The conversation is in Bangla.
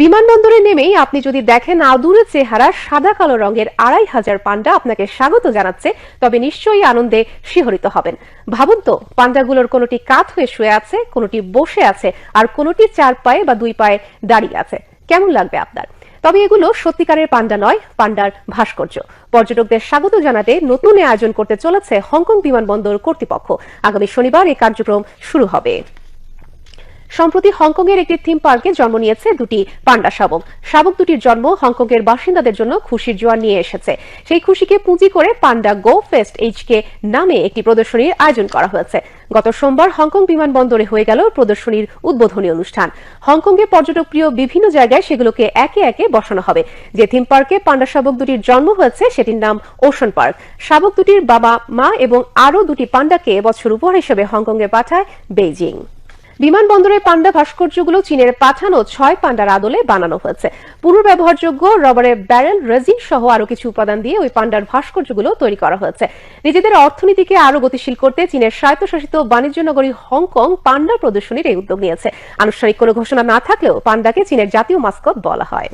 বিমানবন্দরে নেমেই আপনি যদি দেখেন আদুরে চেহারা সাদা কালো রঙের আড়াই হাজার পান্ডা আপনাকে স্বাগত জানাচ্ছে, তবে নিশ্চয়ই আনন্দে শিহরিত হবেন। ভাবুন তো, পান্ডাগুলোর কোনোটি কাত হয়ে শুয়ে আছে, কোনোটি বসে আছে, আর কোনোটি চার পায়ে বা দুই পায়ে দাঁড়িয়ে আছে। কেমন লাগবে আপনার? তবে এগুলো সত্যিকারের পান্ডা নয়, পান্ডার ভাস্কর্য। পর্যটকদের স্বাগত জানাতে নতুন আয়োজন করতে চলেছে হংকং বিমানবন্দর কর্তৃপক্ষ। আগামী শনিবার এই কার্যক্রম শুরু হবে। সম্প্রতি হংকং এর একটি থিম পার্কে জন্ম নিয়েছে দুটি পান্ডা শাবক। শাবক দুটির জন্ম হংকং এর বাসিন্দাদের জন্য খুশির জোয়ার নিয়ে এসেছে। সেই খুশিকে পুঁজি করে পান্ডা গো ফেস্ট এইচকে নামে একটি প্রদর্শনীর আয়োজন করা হয়েছে। গত সোমবার হংকং বিমানবন্দরে হয়ে গেল প্রদর্শনীর উদ্বোধনী অনুষ্ঠান। হংকংয়ে পর্যটক প্রিয় বিভিন্ন জায়গায় সেগুলোকে একে একে বসানো হবে। যে থিম পার্কে পান্ডা শাবক দুটির জন্ম হয়েছে, সেটির নাম ওশন পার্ক শাবক দুটির বাবা, মা এবং আরও দুটি পান্ডাকে এবছর উপহার হিসেবে হংকংয়ে পাঠায় বেইজিং। বিমানবন্দরের পান্ডা ভাস্কর্যগুলো চীনের পাঠানো ছয় পান্ডার আদলে বানানো হয়েছে। পুনর্ব্যবহারযোগ্য রবারের ব্যারেল, রেজিন সহ আরও কিছু উপাদান দিয়ে ওই পান্ডার ভাস্কর্যগুলো তৈরি করা হয়েছে। নিজেদের অর্থনীতিকে আরও গতিশীল করতে চীনের স্বায়ত্তশাসিত বাণিজ্য নগরী হংকং পান্ডা প্রদর্শনীর এই উদ্যোগ নিয়েছে। আনুষ্ঠানিক কোনো ঘোষণা না থাকলেও পান্ডাকে চীনের জাতীয় মাস্কট বলা হয়।